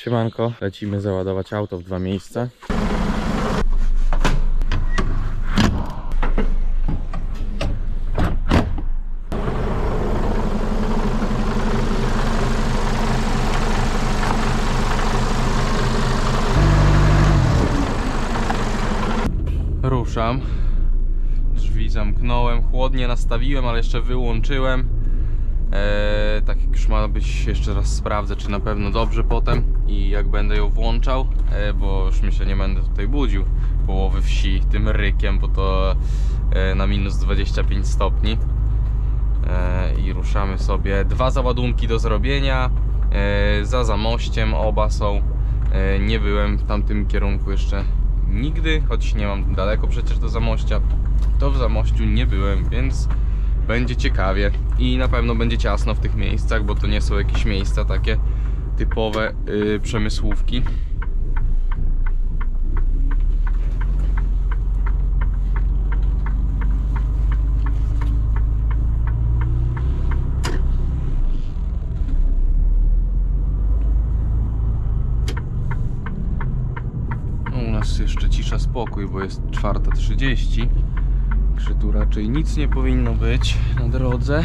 Siemanko, lecimy załadować auto w dwa miejsca. Ruszam. Drzwi zamknąłem, chłodnie nastawiłem, ale jeszcze wyłączyłem. Eee, tak jak już ma być, jeszcze raz sprawdzę, czy na pewno dobrze potem i jak będę ją włączał, e, bo już myślę, nie będę tutaj budził połowy wsi tym rykiem, bo to e, na minus 25 stopni. E, I ruszamy sobie. Dwa załadunki do zrobienia. E, za zamościem oba są. E, nie byłem w tamtym kierunku jeszcze nigdy, choć nie mam daleko przecież do zamościa. To w zamościu nie byłem, więc będzie ciekawie i na pewno będzie ciasno w tych miejscach, bo to nie są jakieś miejsca takie typowe yy, przemysłówki. U nas jeszcze cisza, spokój, bo jest 4.30. Także tu raczej nic nie powinno być na drodze.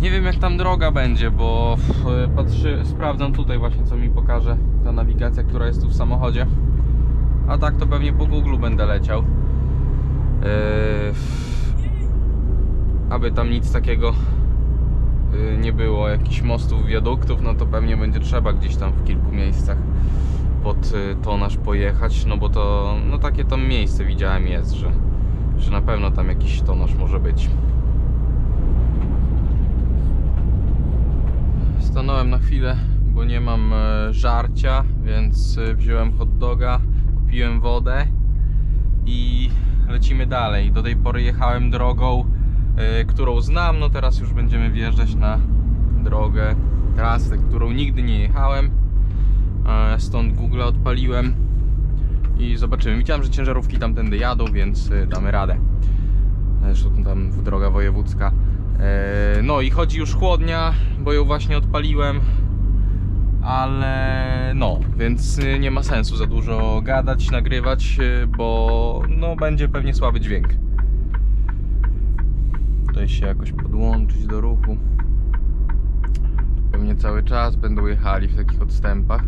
Nie wiem jak tam droga będzie, bo e, patrzy, sprawdzam tutaj właśnie co mi pokaże ta nawigacja, która jest tu w samochodzie. A tak to pewnie po Google będę leciał. Eee, aby tam nic takiego nie było jakichś mostów, wiaduktów, no to pewnie będzie trzeba gdzieś tam w kilku miejscach pod y, tonaż pojechać, no bo to, no takie tam miejsce widziałem jest, że, że na pewno tam jakiś tonaż może być. Stanąłem na chwilę, bo nie mam e, żarcia, więc y, wziąłem hot doga, kupiłem wodę i lecimy dalej. Do tej pory jechałem drogą y, którą znam, no teraz już będziemy wjeżdżać na drogę, trasę, którą nigdy nie jechałem. E, Stąd Google odpaliłem i zobaczymy. Widziałem, że ciężarówki tamtędy jadą, więc y, damy radę. Zresztą tam droga wojewódzka. E, No i chodzi już chłodnia, bo ją właśnie odpaliłem. Ale no, więc y, nie ma sensu za dużo gadać, nagrywać, y, bo no będzie pewnie słaby dźwięk tutaj się jakoś podłączyć do ruchu. Pewnie cały czas będą jechali w takich odstępach.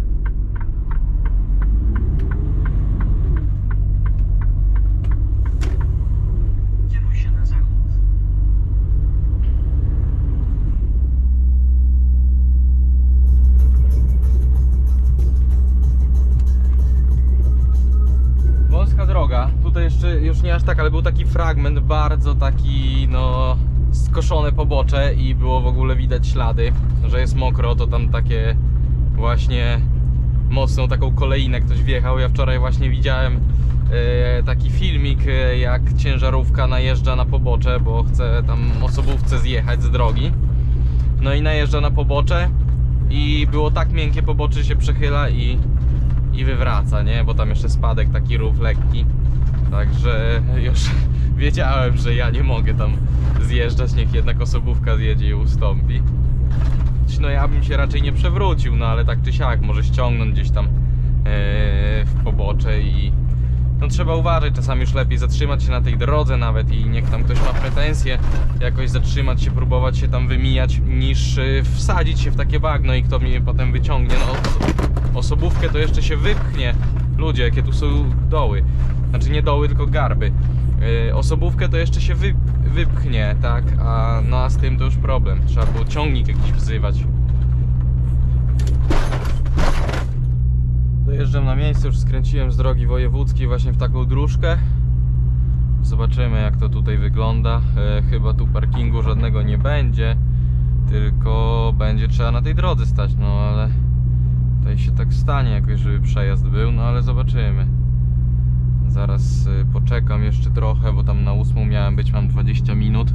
Nie aż tak, ale był taki fragment bardzo taki no skoszone pobocze i było w ogóle widać ślady, że jest mokro, to tam takie właśnie mocną taką koleinę ktoś wjechał. Ja wczoraj właśnie widziałem e, taki filmik, e, jak ciężarówka najeżdża na pobocze, bo chce tam osobówce zjechać z drogi. No i najeżdża na pobocze i było tak miękkie pobocze się przechyla i, i wywraca, nie? Bo tam jeszcze spadek taki rów lekki. Także już wiedziałem, że ja nie mogę tam zjeżdżać, niech jednak osobówka zjedzie i ustąpi. No ja bym się raczej nie przewrócił, no ale tak czy siak, może ściągnąć gdzieś tam e, w pobocze i no trzeba uważać, czasami już lepiej zatrzymać się na tej drodze nawet i niech tam ktoś ma pretensje, jakoś zatrzymać się, próbować się tam wymijać, niż e, wsadzić się w takie bagno i kto mnie potem wyciągnie. No oso- osobówkę to jeszcze się wypchnie. Ludzie, jakie tu są doły. Znaczy nie doły, tylko garby. Yy, osobówkę to jeszcze się wy, wypchnie, tak? A, no a z tym to już problem. Trzeba było ciągnik jakiś wzywać. Dojeżdżam na miejsce, już skręciłem z drogi wojewódzkiej właśnie w taką dróżkę. Zobaczymy jak to tutaj wygląda. E, chyba tu parkingu żadnego nie będzie, tylko będzie trzeba na tej drodze stać, no ale tutaj się tak stanie jakoś, żeby przejazd był, no ale zobaczymy. Zaraz y, poczekam jeszcze trochę, bo tam na ósmą miałem być, mam 20 minut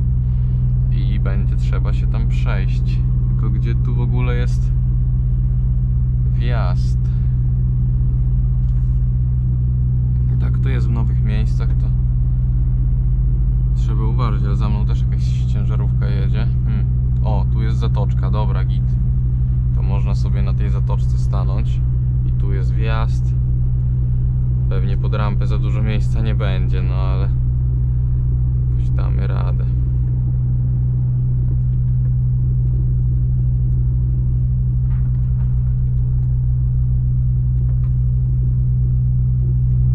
i będzie trzeba się tam przejść. Tylko gdzie tu w ogóle jest wjazd? Tak to jest w nowych miejscach, to Trzeba uważać, ale za mną też jakaś ciężarówka jedzie. Hmm. O, tu jest zatoczka, dobra, git. To można sobie na tej zatoczce stanąć. I tu jest wjazd. Pewnie pod rampę za dużo miejsca nie będzie, no ale jakoś damy radę.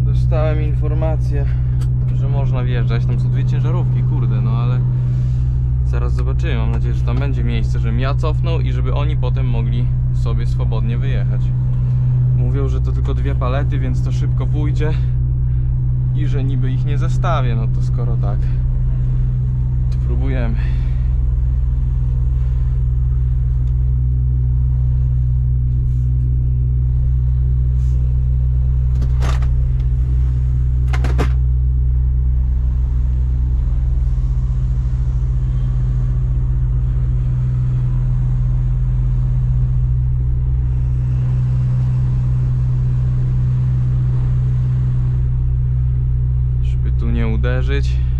Dostałem informację, że można wjeżdżać. Tam są dwie ciężarówki, kurde, no ale zaraz zobaczymy. Mam nadzieję, że tam będzie miejsce, żebym ja cofnął i żeby oni potem mogli sobie swobodnie wyjechać. Mówią, że to tylko dwie palety, więc to szybko pójdzie i że niby ich nie zestawię. No to skoro tak, to próbujemy. выиграть.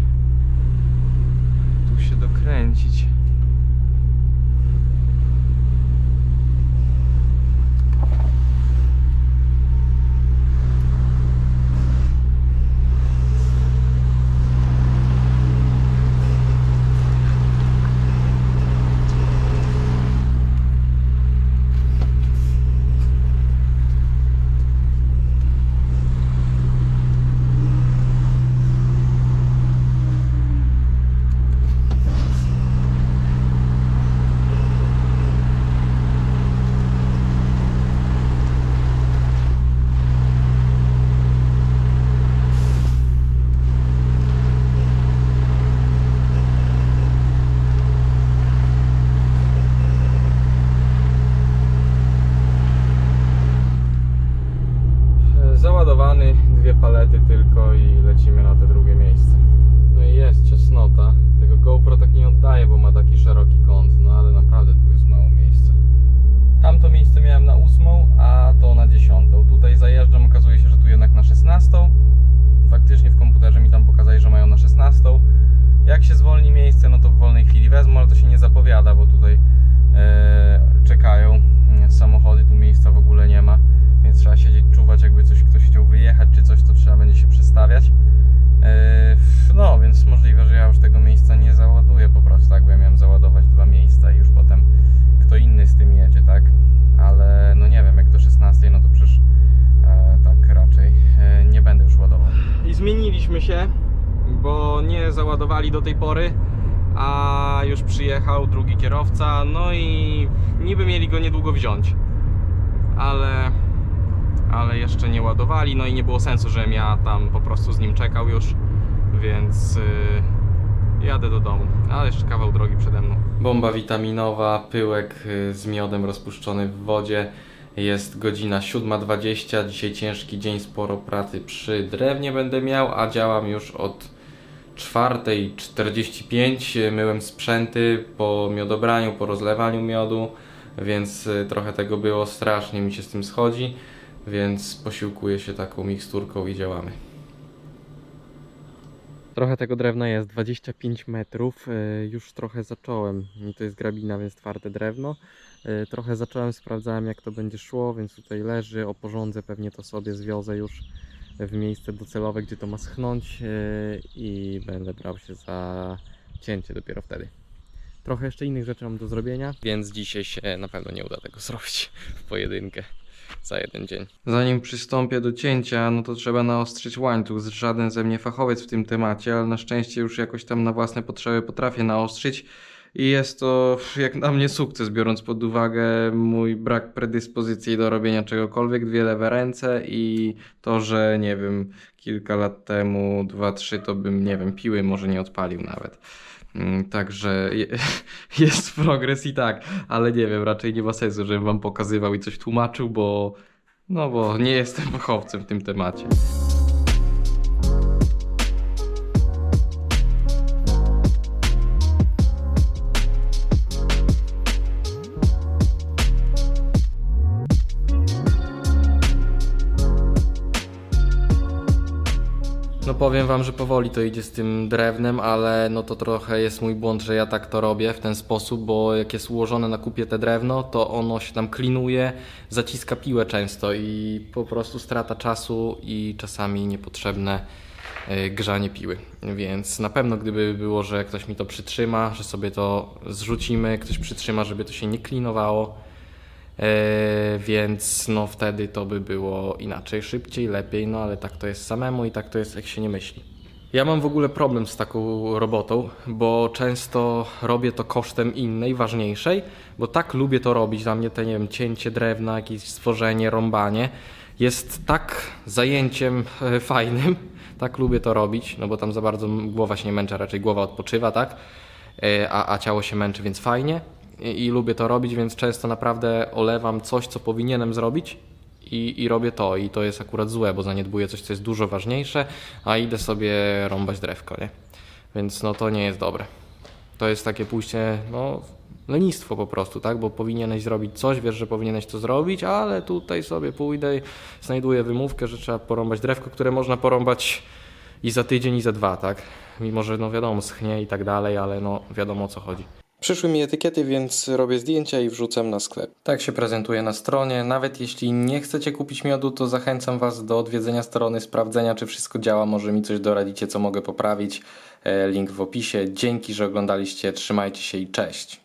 I zmieniliśmy się, bo nie załadowali do tej pory, a już przyjechał drugi kierowca, no i niby mieli go niedługo wziąć, ale, ale jeszcze nie ładowali, no i nie było sensu, żebym ja tam po prostu z nim czekał już, więc y, jadę do domu, ale jeszcze kawał drogi przede mną. Bomba witaminowa, pyłek y, z miodem rozpuszczony w wodzie. Jest godzina 7.20. Dzisiaj ciężki dzień, sporo pracy przy drewnie będę miał, a działam już od 4.45. Myłem sprzęty po miodobraniu, po rozlewaniu miodu, więc y, trochę tego było, strasznie mi się z tym schodzi, więc posiłkuję się taką miksturką i działamy. Trochę tego drewna jest, 25 metrów. y, Już trochę zacząłem. To jest grabina, więc twarde drewno. Y, Trochę zacząłem, sprawdzałem jak to będzie szło, więc tutaj leży. Oporządzę pewnie to sobie, zwiozę już w miejsce docelowe, gdzie to ma schnąć y, i będę brał się za cięcie dopiero wtedy. Trochę jeszcze innych rzeczy mam do zrobienia, więc dzisiaj się na pewno nie uda tego zrobić w pojedynkę za jeden dzień. Zanim przystąpię do cięcia, no to trzeba naostrzyć łańcuch. Żaden ze mnie fachowiec w tym temacie, ale na szczęście już jakoś tam na własne potrzeby potrafię naostrzyć. I jest to jak na mnie sukces, biorąc pod uwagę mój brak predyspozycji do robienia czegokolwiek, dwie lewe ręce i to, że nie wiem, kilka lat temu, dwa, trzy, to bym, nie wiem, piły może nie odpalił nawet. Mm, Także je, jest progres i tak, ale nie wiem, raczej nie ma sensu, żebym wam pokazywał i coś tłumaczył, bo no bo nie jestem fachowcem w tym temacie. Powiem wam, że powoli to idzie z tym drewnem, ale no to trochę jest mój błąd, że ja tak to robię w ten sposób, bo jak jest ułożone na kupie te drewno, to ono się tam klinuje, zaciska piłę często i po prostu strata czasu i czasami niepotrzebne y, grzanie piły. Więc na pewno gdyby było, że ktoś mi to przytrzyma, że sobie to zrzucimy, ktoś przytrzyma, żeby to się nie klinowało, E, więc no wtedy to by było inaczej, szybciej, lepiej, no ale tak to jest samemu i tak to jest jak się nie myśli. Ja mam w ogóle problem z taką robotą, bo często robię to kosztem innej, ważniejszej, bo tak lubię to robić. Dla mnie te, nie wiem, cięcie drewna, jakieś stworzenie, rąbanie jest tak zajęciem e, fajnym, tak lubię to robić, no bo tam za bardzo głowa się nie męczy, raczej głowa odpoczywa, tak? E, a, a ciało się męczy, więc fajnie i, lubię to robić, więc często naprawdę olewam coś, co powinienem zrobić i, i robię to. I to jest akurat złe, bo zaniedbuję coś, co jest dużo ważniejsze, a idę sobie rąbać drewko, nie? Więc no to nie jest dobre. To jest takie pójście, no, lenistwo po prostu, tak? Bo powinieneś zrobić coś, wiesz, że powinieneś to zrobić, ale tutaj sobie pójdę i znajduję wymówkę, że trzeba porąbać drewko, które można porąbać i za tydzień, i za dwa, tak? Mimo, że no wiadomo, schnie i tak dalej, ale no wiadomo o co chodzi. Przyszły mi etykiety, więc robię zdjęcia i wrzucam na sklep. Tak się prezentuje na stronie. Nawet jeśli nie chcecie kupić miodu, to zachęcam Was do odwiedzenia strony, sprawdzenia, czy wszystko działa. Może mi coś doradzicie, co mogę poprawić. E, Link w opisie. Dzięki, że oglądaliście. Trzymajcie się i cześć.